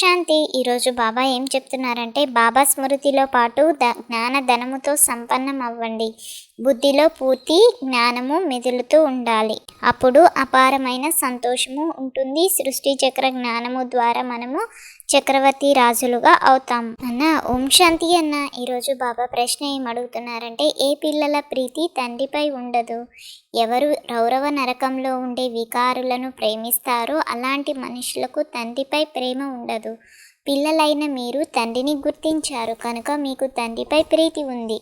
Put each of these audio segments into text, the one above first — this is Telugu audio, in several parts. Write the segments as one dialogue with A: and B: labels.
A: శాంతి ఈరోజు బాబా ఏం చెప్తున్నారంటే బాబా స్మృతిలో పాటు ద జ్ఞాన ధనముతో సంపన్నం అవ్వండి బుద్ధిలో పూర్తి జ్ఞానము మెదులుతూ ఉండాలి. అప్పుడు అపారమైన సంతోషము ఉంటుంది. సృష్టి చక్ర జ్ఞానము ద్వారా మనము చక్రవర్తి రాజులుగా అవుతాం. అన్న ఓం శాంతి అన్న. ఈరోజు బాబా ప్రశ్న ఏం అడుగుతున్నారంటే ఏ పిల్లల ప్రీతి తండ్రిపై ఉండదు. ఎవరు రౌరవ నరకంలో ఉండే వికారులను ప్రేమిస్తారో అలాంటి మనుషులకు తండ్రిపై ప్రేమ ఉండదు. పిల్లలైన మీరు తండ్రిని గుర్తించారు కనుక మీకు తండ్రిపై ప్రీతి ఉంది.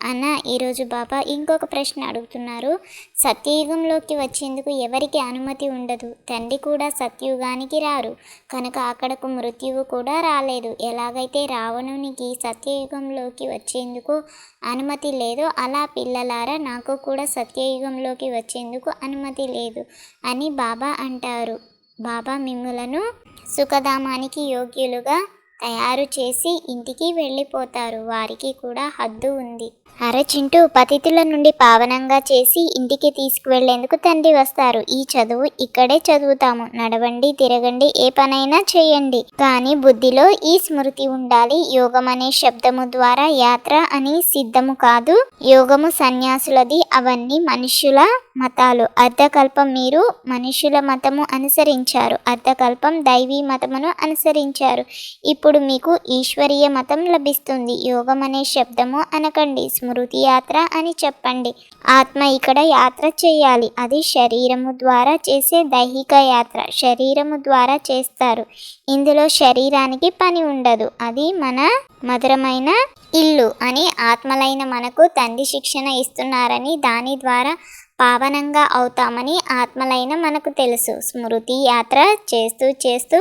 A: అన్న ఈరోజు బాబా ఇంకొక ప్రశ్న అడుగుతున్నారు. సత్యయుగంలోకి వచ్చేందుకు ఎవరికి అనుమతి ఉండదు? తండ్రి కూడా సత్యయుగానికి రారు. కనుక అక్కడకు మృత్యువు కూడా రాలేదు. ఎలాగైతే రావణునికి సత్యయుగంలోకి వచ్చేందుకు అనుమతి లేదో అలా పిల్లలారా నాకు కూడా సత్యయుగంలోకి వచ్చేందుకు అనుమతి లేదు అని బాబా అంటారు. బాబా మిమ్ములను సుఖధామానికి యోగ్యులుగా తయారు చేసి ఇంటికి వెళ్ళిపోతారు. వారికి కూడా హద్దు ఉంది. అరచింటూ పతితుల నుండి పావనంగా చేసి ఇంటికి తీసుకువెళ్ళేందుకు తండ్రి వస్తారు. ఈ చదువు ఇక్కడే చదువుతాము. నడవండి తిరగండి ఏ పనైనా చేయండి. కానీ బుద్ధిలో ఈ స్మృతి ఉండాలి. యోగం అనే శబ్దము ద్వారా యాత్ర అని సిద్ధము కాదు. యోగము సన్యాసులది అవన్నీ మనుష్యుల మతాలు. అర్ధకల్పం మీరు మనుషుల మతము అనుసరించారు. అర్ధకల్పం దైవీ మతమును అనుసరించారు. ఇప్పుడు మీకు ఈశ్వరీయ మతం లభిస్తుంది. యోగం అనే శబ్దము అనకండి. స్మృతి యాత్ర అని చెప్పండి. ఆత్మ ఇక్కడ యాత్ర చేయాలి. అది శరీరము ద్వారా చేసే దైహిక యాత్ర. శరీరము ద్వారా చేస్తారు. ఇందులో శరీరానికి పని ఉండదు. అది మన మధురమైన ఇల్లు అని ఆత్మలైన మనకు తండ్రి శిక్షణ ఇస్తున్నారని దాని ద్వారా పావనంగా అవుతామని ఆత్మలైన మనకు తెలుసు. స్మృతి యాత్ర చేస్తూ చేస్తూ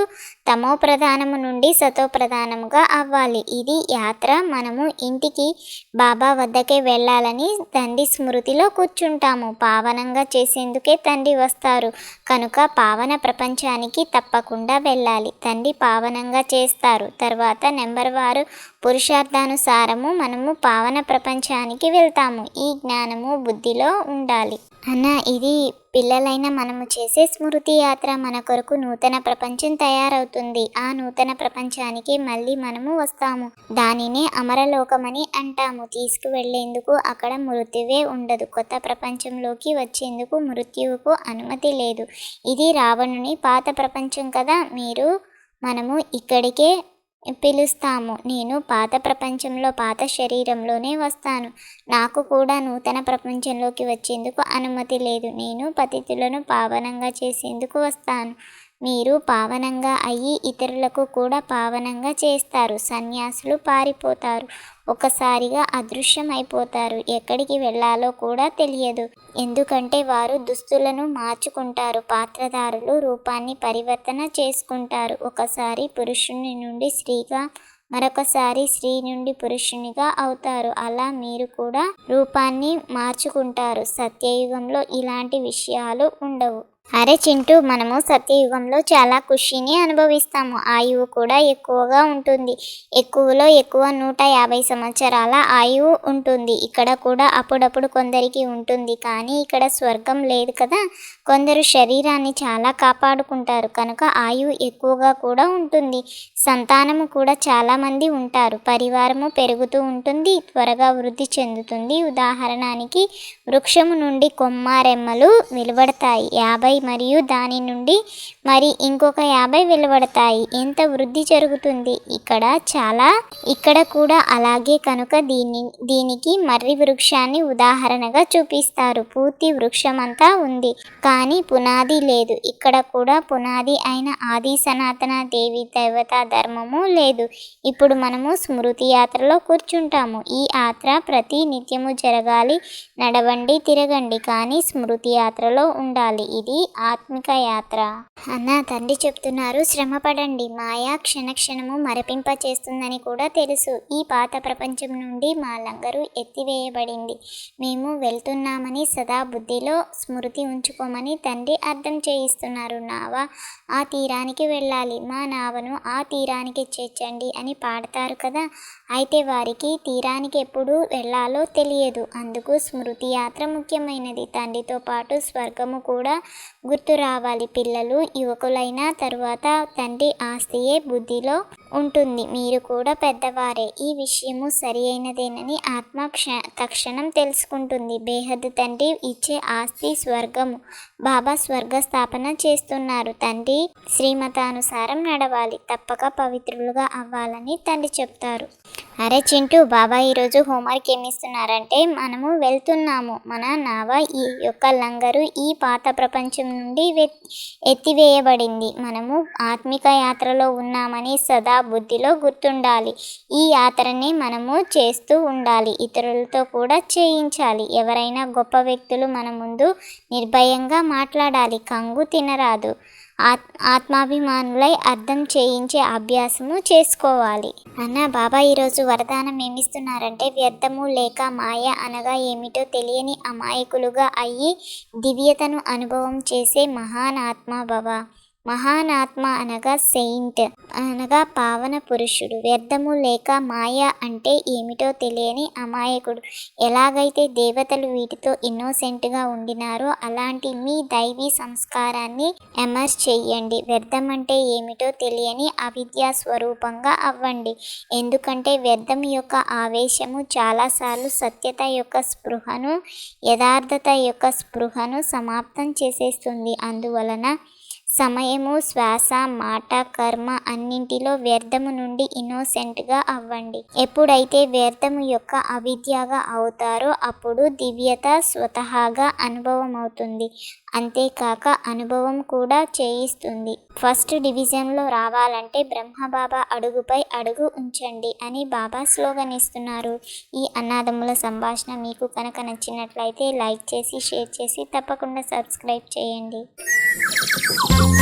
A: తమో ప్రధానము నుండి సతో ప్రధానముగా అవ్వాలి. ఇది యాత్ర మనము ఇంటికి బాబా వద్దకే వెళ్ళాలని తండ్రి స్మృతిలో కూర్చుంటాము. పావనంగా చేసేందుకే తండ్రి వస్తారు. కనుక పావన ప్రపంచానికి తప్పకుండా వెళ్ళాలి. తండ్రి పావనంగా చేస్తారు. తర్వాత నెంబర్ వారు పురుషార్థానుసారము మనము పావన ప్రపంచానికి వెళ్తాము. ఈ జ్ఞానము బుద్ధిలో ఉండాలి. అన్న ఇది పిల్లలైన మనము చేసే స్మృతి యాత్ర మన కొరకు నూతన ప్రపంచం తయారవుతుంది. ఆ నూతన ప్రపంచానికి మళ్ళీ మనము వస్తాము. దానినే అమరలోకమని అంటాము. తీసుకువెళ్ళేందుకు అక్కడ మృత్యువే ఉండదు. కొత్త ప్రపంచంలోకి వచ్చేందుకు మృత్యువుకు అనుమతి లేదు. ఇది రావణుని పాత ప్రపంచం కదా. మీరు మనము ఇక్కడికే పిలుస్తాము. నేను పాత ప్రపంచంలో పాత శరీరంలోనే వస్తాను. నాకు కూడా నూతన ప్రపంచంలోకి వచ్చేందుకు అనుమతి లేదు. నేను పతితులను పావనంగా చేసేందుకు వస్తాను. మీరు పావనంగా అయ్యి ఇతరులకు కూడా పావనంగా చేస్తారు. సన్యాసులు పారిపోతారు. ఒకసారిగా అదృశ్యమైపోతారు. ఎక్కడికి వెళ్ళాలో కూడా తెలియదు. ఎందుకంటే వారు దుస్తులను మార్చుకుంటారు. పాత్రధారులు రూపాన్ని పరివర్తన చేసుకుంటారు. ఒకసారి పురుషుని నుండి స్త్రీగా మరొకసారి స్త్రీ నుండి పురుషునిగా అవుతారు. అలా మీరు కూడా రూపాన్ని మార్చుకుంటారు. సత్యయుగంలో ఇలాంటి విషయాలు ఉండవు. అరే చింటూ మనము సత్యయుగంలో చాలా ఖుషిని అనుభవిస్తాము. ఆయువు కూడా ఎక్కువగా ఉంటుంది. ఎక్కువలో ఎక్కువ నూట యాభై సంవత్సరాల ఆయువు ఉంటుంది. ఇక్కడ కూడా అప్పుడప్పుడు కొందరికి ఉంటుంది. కానీ ఇక్కడ స్వర్గం లేదు కదా. కొందరు శరీరాన్ని చాలా కాపాడుకుంటారు. కనుక ఆయువు ఎక్కువగా కూడా ఉంటుంది. సంతానము కూడా చాలామంది ఉంటారు. పరివారము పెరుగుతూ ఉంటుంది. త్వరగా వృద్ధి చెందుతుంది. ఉదాహరణకి వృక్షము నుండి కొమ్మారెమ్మలు వెలువడతాయి. యాభై మరియు దాని నుండి మరి ఇంకొక యాభై వెలువడతాయి. ఎంత వృద్ధి జరుగుతుంది? ఇక్కడ చాలా ఇక్కడ కూడా అలాగే కనుక దీని దీనికి మర్రి వృక్షాన్ని ఉదాహరణగా చూపిస్తారు. పూర్తి వృక్షమంతా ఉంది కానీ పునాది లేదు. ఇక్కడ కూడా పునాది అయిన ఆది సనాతన దేవి దేవతా ధర్మము లేదు. ఇప్పుడు మనము స్మృతి యాత్రలో కూర్చుంటాము. ఈ యాత్ర ప్రతి నిత్యము జరగాలి నడవండి తిరగండి కానీ స్మృతి యాత్రలో ఉండాలి. ఇది ఆత్మిక యాత్ర అన్న తండ్రి చెప్తున్నారు శ్రమపడండి. మాయా క్షణక్షణము మరపింప చేస్తుందని కూడా తెలుసు. ఈ పాత ప్రపంచం నుండి మా లంగరు ఎత్తివేయబడింది. మేము వెళ్తున్నామని సదా బుద్ధిలో స్మృతి ఉంచుకోమని తండ్రి అర్థం చేయిస్తున్నారు. నావ ఆ తీరానికి వెళ్ళాలి. మా నావను ఆ తీరానికి చేర్చండి అని పాడతారు కదా? అయితే వారికి తీరానికి ఎప్పుడు వెళ్ళాలో తెలియదు. అందుకు స్మృతి యాత్ర ముఖ్యమైనది. తండ్రితో పాటు స్వర్గము కూడా గుర్తు రావాలి పిల్లలు యువకులైన తరువాత తండ్రి ఆస్తియే బుద్ధిలో ఉంటుంది. మీరు కూడా పెద్దవారే. ఈ విషయము సరి అయినదేనని ఆత్మ క్ష తక్షణం తెలుసుకుంటుంది. బేహద్దు తండ్రి ఇచ్చే ఆస్తి స్వర్గము. బాబా స్వర్గ స్థాపన చేస్తున్నారు. తండ్రి శ్రీమతానుసారం నడవాలి. తప్పక పవిత్రులుగా అవ్వాలని తండ్రి చెప్తారు. అరే చింటూ బాబా ఈరోజు హోంవర్క్ ఏమిస్తున్నారంటే మనము వెళ్తున్నాము. మన నావ ఈ యొక్క లంగరు ఈ పాత ప్రపంచం నుండి ఎత్తివేయబడింది. మనము ఆత్మిక యాత్రలో ఉన్నామని సదా బుద్ధిలో గుర్తుండాలి. ఈ యాత్రని మనము చేస్తూ ఉండాలి. ఇతరులతో కూడా చేయించాలి. ఎవరైనా గొప్ప వ్యక్తులు మన ముందు నిర్భయంగా మాట్లాడాలి. కంగు తినరాదు. ఆత్ ఆత్మాభిమానులై అర్థం చేయించే అభ్యాసము చేసుకోవాలి. అన్న బాబా ఈరోజు వరదానం ఏమిస్తున్నారంటే వ్యర్థము లేక మాయ అనగా ఏమిటో తెలియని అమాయకులుగా అయ్యి దివ్యతను అనుభవం చేసే మహాన్ ఆత్మ బాబా. మహానాత్మ అనగా సెయింట్. అనగా పావన పురుషుడు. వ్యర్థము లేక మాయ అంటే ఏమిటో తెలియని అమాయకుడు. ఎలాగైతే దేవతలు వీటితో ఇన్నోసెంట్గా ఉండినారో అలాంటి మీ దైవీ సంస్కారాన్ని ఎమర్స్ చెయ్యండి. వ్యర్థం అంటే ఏమిటో తెలియని అవిద్యా స్వరూపంగా అవ్వండి. ఎందుకంటే వ్యర్థం యొక్క ఆవేశము చాలాసార్లు సత్యత యొక్క స్పృహను యథార్థత యొక్క స్పృహను సమాప్తం చేసేస్తుంది. అందువలన సమయము శ్వాస మాట కర్మ అన్నింటిలో వ్యర్థము నుండి ఇన్నోసెంట్గా అవ్వండి. ఎప్పుడైతే వ్యర్థము యొక్క అవిద్యగా అవుతారో అప్పుడు దివ్యత స్వతహాగా అనుభవం అవుతుంది అంతేకాక అనుభవం కూడా చేయిస్తుంది. ఫస్ట్ డివిజన్లో రావాలంటే బ్రహ్మబాబా అడుగుపై అడుగు ఉంచండి అని బాబా స్లోగన్ ఇస్తున్నారు. ఈ అన్నాదమ్ముల సంభాషణ మీకు కనుక నచ్చినట్లయితే లైక్ చేసి షేర్ చేసి తప్పకుండా సబ్స్క్రైబ్ చేయండి. Thank you.